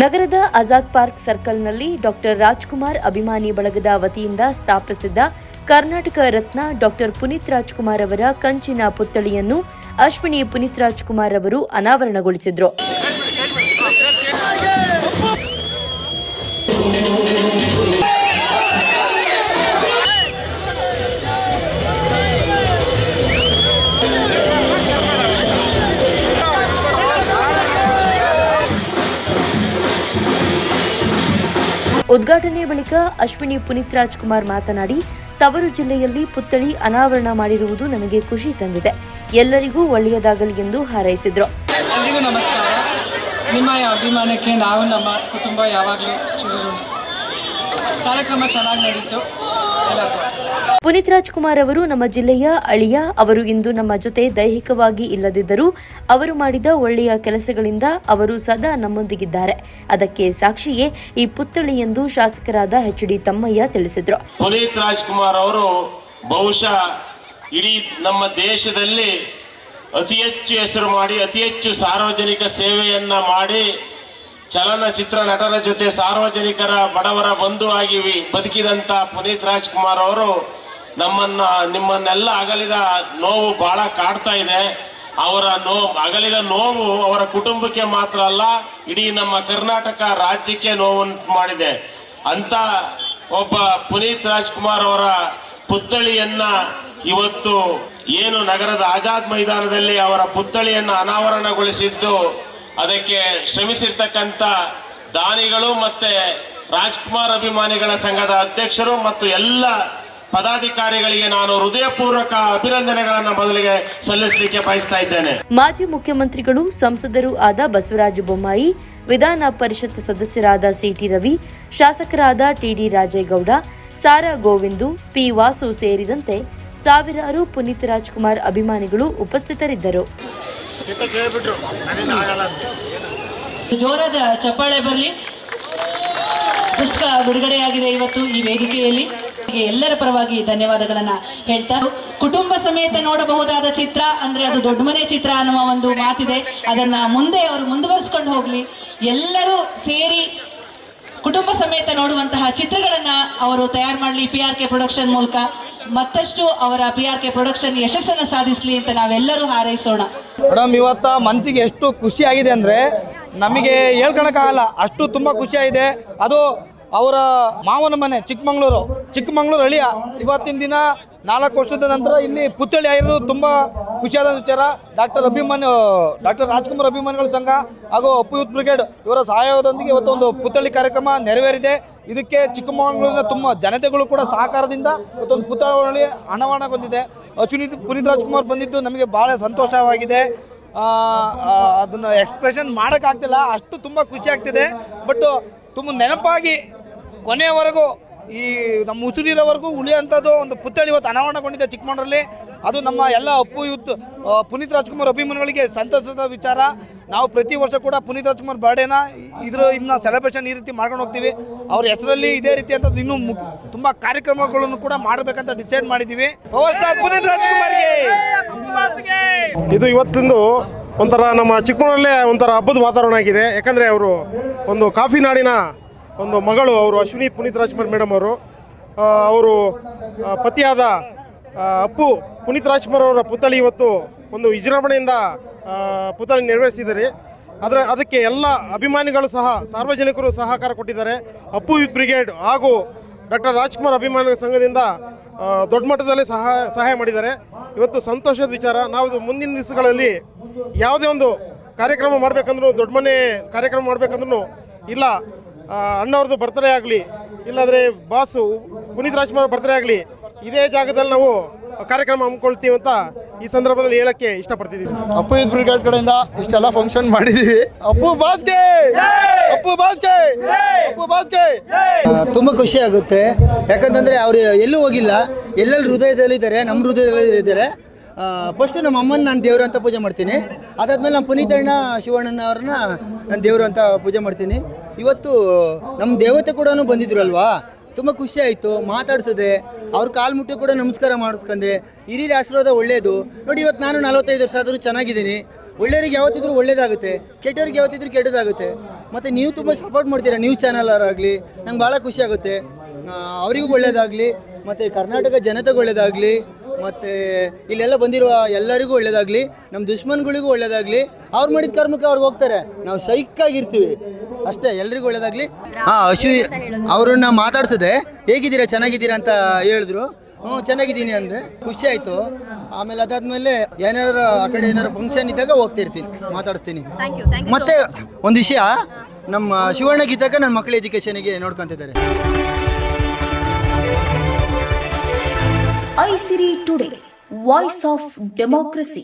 ನಗರದ ಆಜಾದ್ ಪಾರ್ಕ್ ಸರ್ಕಲ್ನಲ್ಲಿ ಡಾಕ್ಟರ್ ರಾಜ್ಕುಮಾರ್ ಅಭಿಮಾನಿ ಬಳಗದ ವತಿಯಿಂದ ಸ್ಥಾಪಿಸಿದ್ದ ಕರ್ನಾಟಕ ರತ್ನ ಡಾಕ್ಟರ್ ಪುನೀತ್ ರಾಜ್ಕುಮಾರ್ ಅವರ ಕಂಚಿನ ಪುತ್ಥಳಿಯನ್ನು ಅಶ್ವಿನಿ ಪುನೀತ್ ರಾಜ್ಕುಮಾರ್ ಅವರು ಅನಾವರಣಗೊಳಿಸಿದ್ರು. ಉದ್ಘಾಟನೆ ಬಳಿಕ ಅಶ್ವಿನಿ ಪುನೀತ್ ರಾಜ್ಕುಮಾರ್ ಮಾತನಾಡಿ, ತವರು ಜಿಲ್ಲೆಯಲ್ಲಿ ಪುತ್ಥಳಿ ಅನಾವರಣ ಮಾಡಿರುವುದು ನನಗೆ ಖುಷಿ ತಂದಿದೆ. ಎಲ್ಲರಿಗೂ ಒಳ್ಳೆಯದಾಗಲಿ ಎಂದು ಹಾರೈಸಿದರು. ಎಲ್ಲರಿಗೂ ನಮಸ್ಕಾರ. ನಿಮ್ಮ ಅಭಿಮಾನಕ್ಕೆ ನಾವು ನಮ್ಮ ಕುಟುಂಬ ಯಾವಾಗಲೂ ಕಾರ್ಯಕ್ರಮ ಚೆನ್ನಾಗಿ ನಡೀತು. ಪುನೀತ್ ರಾಜ್ಕುಮಾರ್ ಅವರು ನಮ್ಮ ಜಿಲ್ಲೆಯ ಅಳಿಯ. ಅವರು ಇಂದು ನಮ್ಮ ಜೊತೆ ದೈಹಿಕವಾಗಿ ಇಲ್ಲದಿದ್ದರೂ ಅವರು ಮಾಡಿದ ಒಳ್ಳೆಯ ಕೆಲಸಗಳಿಂದ ಅವರು ಸದಾ ನಮ್ಮೊಂದಿಗಿದ್ದಾರೆ. ಅದಕ್ಕೆ ಸಾಕ್ಷಿಯೇ ಈ ಪುತ್ಥಳಿ ಎಂದು ಶಾಸಕರಾದ ಎಚ್ ಡಿ ತಮ್ಮಯ್ಯ ತಿಳಿಸಿದರು. ಪುನೀತ್ ರಾಜ್ಕುಮಾರ್ ಅವರು ಬಹುಶಃ ಇಡೀ ನಮ್ಮ ದೇಶದಲ್ಲಿ ಅತಿ ಹೆಚ್ಚು ಹೆಸರು ಮಾಡಿ, ಅತಿ ಹೆಚ್ಚು ಸಾರ್ವಜನಿಕ ಸೇವೆಯನ್ನ ಮಾಡಿ ಚಲನಚಿತ್ರ ನಟರ ಜೊತೆ ಸಾರ್ವಜನಿಕರ ಬಡವರ ಬಂಧು ಆಗಿ ವಿ- ಬದುಕಿದಂತ ಪುನೀತ್ ರಾಜ್ಕುಮಾರ್ ಅವರು ನಮ್ಮನ್ನ, ನಿಮ್ಮನ್ನೆಲ್ಲ ಅಗಲಿದ ನೋವು ಬಹಳ ಕಾಡ್ತಾ ಇದೆ. ಅವರ ನೋ, ಅಗಲಿದ ನೋವು ಅವರ ಕುಟುಂಬಕ್ಕೆ ಮಾತ್ರ ಅಲ್ಲ, ಇಡೀ ನಮ್ಮ ಕರ್ನಾಟಕ ರಾಜ್ಯಕ್ಕೆ ನೋವುಂಟು ಮಾಡಿದೆ. ಅಂತ ಒಬ್ಬ ಪುನೀತ್ ರಾಜ್ಕುಮಾರ್ ಅವರ ಪುತ್ಥಳಿಯನ್ನ ಇವತ್ತು ಏನು ನಗರದ ಆಜಾದ್ ಮೈದಾನದಲ್ಲಿ ಅವರ ಪುತ್ಥಳಿಯನ್ನು ಅನಾವರಣಗೊಳಿಸಿದ್ದು, ಅದಕ್ಕೆ ಶ್ರಮಿಸಿರ್ತಕ್ಕಂಥ ದಾನಿಗಳು ಮತ್ತೆ ರಾಜ್ಕುಮಾರ್ ಅಭಿಮಾನಿಗಳ ಸಂಘದ ಅಧ್ಯಕ್ಷರು ಮತ್ತು ಎಲ್ಲ ಪದಾಧಿಕಾರಿಗಳಿಗೆ ನಾನು ಹೃದಯಪೂರ್ವಕ ಅಭಿನಂದನೆಗಳನ್ನು ಮೊದಲಿಗೆ ಸಲ್ಲಿಸಲಿಕ್ಕೆ ಬಯಸ್ತಾ ಇದ್ದೇನೆ. ಮಾಜಿ ಮುಖ್ಯಮಂತ್ರಿಗಳು ಸಂಸದರು ಆದ ಬಸವರಾಜ ಬೊಮ್ಮಾಯಿ ವಿಧಾನ ಪರಿಷತ್ ಸದಸ್ಯರಾದ ಸಿಟಿ ರವಿ ಶಾಸಕರಾದ T D Rajegowda Sara Govindu P Vasu ಸೇರಿದಂತೆ ಸಾವಿರಾರು ಪುನೀತ್ ರಾಜ್ಕುಮಾರ್ ಅಭಿಮಾನಿಗಳು ಉಪಸ್ಥಿತರಿದ್ದರು. ಜೋರಾದ ಚಪ್ಪಾಳೆ ಬರಲಿ. ಪುಸ್ತಕ ಬಿಡುಗಡೆಯಾಗಿದೆ ಇವತ್ತು ಈ ವೇದಿಕೆಯಲ್ಲಿ. ಎಲ್ಲರ ಪರವಾಗಿ ಧನ್ಯವಾದಗಳನ್ನ ಹೇಳ್ತಾ ಕುಟುಂಬ ಸಮೇತ ನೋಡಬಹುದಾದ ಚಿತ್ರ ಅಂದ್ರೆ ಅದು ದೊಡ್ಡ ಮನೆ ಚಿತ್ರ ಅನ್ನುವ ಒಂದು ಮಾತಿದೆ. ಅದನ್ನ ಮುಂದೆ ಅವರು ಮುಂದುವರಿಸ್ಕೊಂಡು ಹೋಗ್ಲಿ. ಎಲ್ಲರೂ ಸೇರಿ ಕುಟುಂಬ ಸಮೇತ ನೋಡುವಂತಹ ಚಿತ್ರಗಳನ್ನ ಅವರು ತಯಾರು ಮಾಡಲಿ ಪಿ ಆರ್ ಕೆ ಪ್ರೊಡಕ್ಷನ್ ಮೂಲಕ. ಮತ್ತಷ್ಟು ಅವರ ಪಿ ಆರ್ ಕೆ ಪ್ರೊಡಕ್ಷನ್ ಯಶಸ್ಸನ್ನ ಸಾಧಿಸಲಿ ಅಂತ ನಾವೆಲ್ಲರೂ ಹಾರೈಸೋಣ. ಮೇಡಮ್, ಇವತ್ತ ಮನ್ಸಿಗೆ ಎಷ್ಟು ಖುಷಿ ಆಗಿದೆ ಅಂದ್ರೆ ನಮಗೆ ಹೇಳ್ಕೊಳಕ್ಕಾಗಲ್ಲ ಅಷ್ಟು ತುಂಬ ಖುಷಿಯಾಗಿದೆ ಅದು ಅವರ ಮಾವನ ಮನೆ, ಚಿಕ್ಕಮಂಗ್ಳೂರು ಚಿಕ್ಕಮಂಗ್ಳೂರು ಹಳಿಯ ಇವತ್ತಿನ ದಿನ ನಾಲ್ಕು ವರ್ಷದ ನಂತರ ಇಲ್ಲಿ ಪುತ್ಥಳಿ ಆಗಿರೋದು ತುಂಬ ಖುಷಿಯಾದ ವಿಚಾರ. ಡಾಕ್ಟರ್ ಅಭಿಮಾನ್ ಡಾಕ್ಟರ್ ರಾಜ್ಕುಮಾರ್ ಅಭಿಮಾನಿಗಳ ಸಂಘ ಹಾಗೂ ಅಪ್ಪು ಯೂತ್ ಬ್ರಿಗೇಡ್ ಇವರ ಸಹಯೋಗದೊಂದಿಗೆ ಇವತ್ತೊಂದು ಪುತ್ಥಳಿ ಕಾರ್ಯಕ್ರಮ ನೆರವೇರಿದೆ. ಇದಕ್ಕೆ ಚಿಕ್ಕಮಗಳೂರಿನ ತುಂಬ ಜನತೆಗಳು ಕೂಡ ಸಹಕಾರದಿಂದ ಇವತ್ತೊಂದು ಪುತ್ಥಳಿ ಬಂದಿದೆ ಅಶ್ವಿನಿ ಪುನೀತ್ ರಾಜ್ಕುಮಾರ್ ಬಂದಿದ್ದು ನಮಗೆ ಭಾಳ ಸಂತೋಷವಾಗಿದೆ. ಅದನ್ನು ಎಕ್ಸ್ಪ್ರೆಷನ್ ಮಾಡೋಕ್ಕಾಗ್ತಿಲ್ಲ. ಅಷ್ಟು ತುಂಬ ಖುಷಿ ಆಗ್ತಿದೆ. ಬಟ್ ತುಂಬ ನೆನಪಾಗಿ ಕೊನೆಯವರೆಗೂ ಈ ನಮ್ಮ ಉಸಿರಿರೋವರೆಗೂ ಉಳಿಯುವಂಥದ್ದು ಒಂದು ಪುತ್ಥಳಿ ಇವತ್ತು ಅನಾವರಣಗೊಂಡಿದೆ ಚಿಕ್ಕಮಗಳೂರಲ್ಲಿ. ಅದು ನಮ್ಮ ಎಲ್ಲ ಅಪ್ಪು ಯೂತ್ ಪುನೀತ್ ರಾಜ್ಕುಮಾರ್ ಅಭಿಮಾನಿಗಳಿಗೆ ಸಂತಸದ ವಿಚಾರ. ನಾವು ಪ್ರತಿ ವರ್ಷ ಕೂಡ ಪುನೀತ್ ರಾಜ್ಕುಮಾರ್ ಬರ್ಡೇನ ಇದ್ರ ಇನ್ನು ಸೆಲೆಬ್ರೇಷನ್ ಈ ರೀತಿ ಮಾಡ್ಕೊಂಡು ಹೋಗ್ತೀವಿ. ಅವ್ರ ಹೆಸರಲ್ಲಿ ಇದೇ ರೀತಿ ಅಂತ ಇನ್ನೂ ಮುಖ ತುಂಬ ಕಾರ್ಯಕ್ರಮಗಳನ್ನು ಕೂಡ ಮಾಡಬೇಕಂತ ಡಿಸೈಡ್ ಮಾಡಿದ್ದೀವಿ ಪವರ್ ಸ್ಟಾರ್ ಪುನೀತ್ ರಾಜ್ಕುಮಾರ್ಗೆ! ಇದು ಇವತ್ತಿಂದು ಒಂಥರ ನಮ್ಮ ಚಿಕ್ಕಮಗಳೂರಲ್ಲೇ ಒಂಥರ ಹಬ್ಬದ ವಾತಾವರಣ ಆಗಿದೆ. ಯಾಕಂದರೆ ಅವರು ಒಂದು ಕಾಫಿ ನಾಡಿನ ಒಂದು ಮಗಳು, ಅವರು ಅಶ್ವಿನಿ ಪುನೀತ್ ರಾಜ್ಕುಮಾರ್ ಮೇಡಮ್ ಅವರು. ಅವರು ಪತಿಯಾದ ಅಪ್ಪು ಪುನೀತ್ ರಾಜ್ಕುಮಾರ್ ಅವರ ಪುತ್ಥಳಿ ಇವತ್ತು ಒಂದು ವಿಜೃಂಭಣೆಯಿಂದ ಪುತ್ಥಳಿ ನೆರವೇರಿಸಿದ್ದಾರೆ. ಅದರ ಅದಕ್ಕೆ ಎಲ್ಲ ಅಭಿಮಾನಿಗಳು ಸಹ, ಸಾರ್ವಜನಿಕರು ಸಹಕಾರ ಕೊಟ್ಟಿದ್ದಾರೆ. ಅಪ್ಪು ಬ್ರಿಗೇಡ್ ಹಾಗೂ ಡಾಕ್ಟರ್ ರಾಜ್ಕುಮಾರ್ ಅಭಿಮಾನಿಗಳ ಸಂಘದಿಂದ ದೊಡ್ಡ ಮಟ್ಟದಲ್ಲಿ ಸಹಾಯ ಸಹಾಯ ಮಾಡಿದ್ದಾರೆ. ಇವತ್ತು ಸಂತೋಷದ ವಿಚಾರ, ನಾವು ಮುಂದಿನ ದಿವಸಗಳಲ್ಲಿ ಯಾವುದೇ ಒಂದು ಕಾರ್ಯಕ್ರಮ ಮಾಡಬೇಕಂದ್ರೂ, ದೊಡ್ಡ ಮನೆ ಕಾರ್ಯಕ್ರಮ ಮಾಡಬೇಕಂದ್ರೂ ಇಲ್ಲ. ಅಣ್ಣವ್ರದ್ದು ಬರ್ತ್ಡೇ ಆಗಲಿ ಇಲ್ಲಾಂದರೆ ಬಾಸು ಪುನೀತ್ ರಾಜ್ಕುಮಾರ್ ಬರ್ತ್ಡೇ ಆಗಲಿ ಇದೇ ಜಾಗದಲ್ಲಿ ನಾವು ಕಾರ್ಯಕ್ರಮ ಹಮ್ಮಿಕೊಳ್ತೀವಿ ಅಂತ ಈ ಸಂದರ್ಭದಲ್ಲಿ ಹೇಳಕ್ಕೆ ಇಷ್ಟಪಡ್ತಿದ್ದೀವಿ ಅಪ್ಪು ಯೂತ್ ಬ್ರಿಗೇಡ್ ಕಡೆಯಿಂದ ಇಷ್ಟೆಲ್ಲ ಫಂಕ್ಷನ್ ಮಾಡಿದ್ದೀವಿ ಅಪ್ಪು ಬಾಸ್ಗೆ! ಅಪ್ಪು ಬಾಸ್ಗೆ! ಅಪ್ಪು ಬಾಸ್ಗೆ! ತುಂಬ ಖುಷಿ ಆಗುತ್ತೆ. ಯಾಕಂತಂದರೆ ಅವರು ಎಲ್ಲೂ ಹೋಗಿಲ್ಲ. ಎಲ್ಲೆಲ್ಲಿ ಹೃದಯದಲ್ಲಿದ್ದಾರೆ ನಮ್ಮ ಹೃದಯದಲ್ಲಿ ಇದ್ದಾರೆ. ಫಸ್ಟ್ ನಮ್ಮ ಅಮ್ಮನ ನಾನು ದೇವರು ಅಂತ ಪೂಜೆ ಮಾಡ್ತೀನಿ. ಅದಾದ್ಮೇಲೆ ನಮ್ಮ ಪುನೀತಣ್ಣ ಶಿವಣ್ಣನ ಅವ್ರನ್ನ ನಾನು ದೇವರು ಅಂತ ಪೂಜೆ ಮಾಡ್ತೀನಿ. ಇವತ್ತು ನಮ್ಮ ದೇವತೆ ಕೂಡ ಬಂದಿದ್ರು ಅಲ್ವಾ ತುಂಬ ಖುಷಿ ಆಯಿತು, ಮಾತಾಡ್ಸದೆ. ಅವ್ರ ಕಾಲು ಮುಟ್ಟಿ ಕೂಡ ನಮಸ್ಕಾರ ಮಾಡಿಸ್ಕೊಂಡೆ ಹಿರಿಯರ ಆಶೀರ್ವಾದ ಒಳ್ಳೆಯದು ನೋಡಿ, ಇವತ್ತು ನಾನು ನಲವತ್ತೈದು ವರ್ಷ ಆದರೂ ಚೆನ್ನಾಗಿದ್ದೀನಿ. ಒಳ್ಳೆಯವ್ರಿಗೆ ಯಾವತ್ತಿದ್ರೂ ಒಳ್ಳೇದಾಗುತ್ತೆ. ಕೆಟ್ಟವ್ರಿಗೆ ಯಾವತ್ತಿದ್ರೂ ಕೆಟ್ಟದಾಗುತ್ತೆ. ಮತ್ತು ನೀವು ತುಂಬ ಸಪೋರ್ಟ್ ಮಾಡ್ತೀರಾ ನ್ಯೂಸ್ ಚಾನಲರಾಗಲಿ ನಂಗೆ ಭಾಳ ಖುಷಿಯಾಗುತ್ತೆ ಅವರಿಗೂ ಒಳ್ಳೆಯದಾಗಲಿ ಮತ್ತು ಕರ್ನಾಟಕ ಜನತೆಗೆ ಒಳ್ಳೇದಾಗಲಿ. ಮತ್ತು ಇಲ್ಲೆಲ್ಲ ಬಂದಿರುವ ಎಲ್ಲರಿಗೂ ಒಳ್ಳೆಯದಾಗಲಿ ನಮ್ಮ ದುಶ್ಮನ್ಗಳಿಗೂ ಒಳ್ಳೆಯದಾಗಲಿ ಅವ್ರು ಮಾಡಿದ ಕರ್ಮಕ್ಕೆ ಅವ್ರಿಗೆ ಹೋಗ್ತಾರೆ. ನಾವು ಸೈಕಾಗಿರ್ತೀವಿ ಅಷ್ಟೇ ಎಲ್ರಿಗೂ ಒಳ್ಳೇದಾಗ್ಲಿ. ಹಾ ಅಶ್ವಿ ಅವ್ರನ್ನ ಮಾತಾಡ್ಸದೆ ಹೇಗಿದ್ದೀರಾ ಚೆನ್ನಾಗಿದ್ದೀರಾ ಅಂತ ಹೇಳಿದ್ರು. ಹ್ಞೂ ಚೆನ್ನಾಗಿದ್ದೀನಿ ಅಂದೆ. ಖುಷಿ ಆಯಿತು. ಆಮೇಲೆ ಅದಾದ್ಮೇಲೆ ಏನಾದ್ರು ಆ ಕಡೆ ಏನಾದ್ರು ಫಂಕ್ಷನ್ ಇದ್ದಾಗ ಹೋಗ್ತಿರ್ತೀನಿ ಮಾತಾಡ್ತೀನಿ ಮತ್ತೆ ಒಂದು ವಿಷಯ ನಮ್ಮ ಶಿವಣ್ಣಗಿದ್ದಾಗ ನನ್ನ ಮಕ್ಕಳ ಎಜುಕೇಶನ್ಗೆ ನೋಡ್ಕೊಂತಿದ್ದಾರೆ. Aisiri today voice of democracy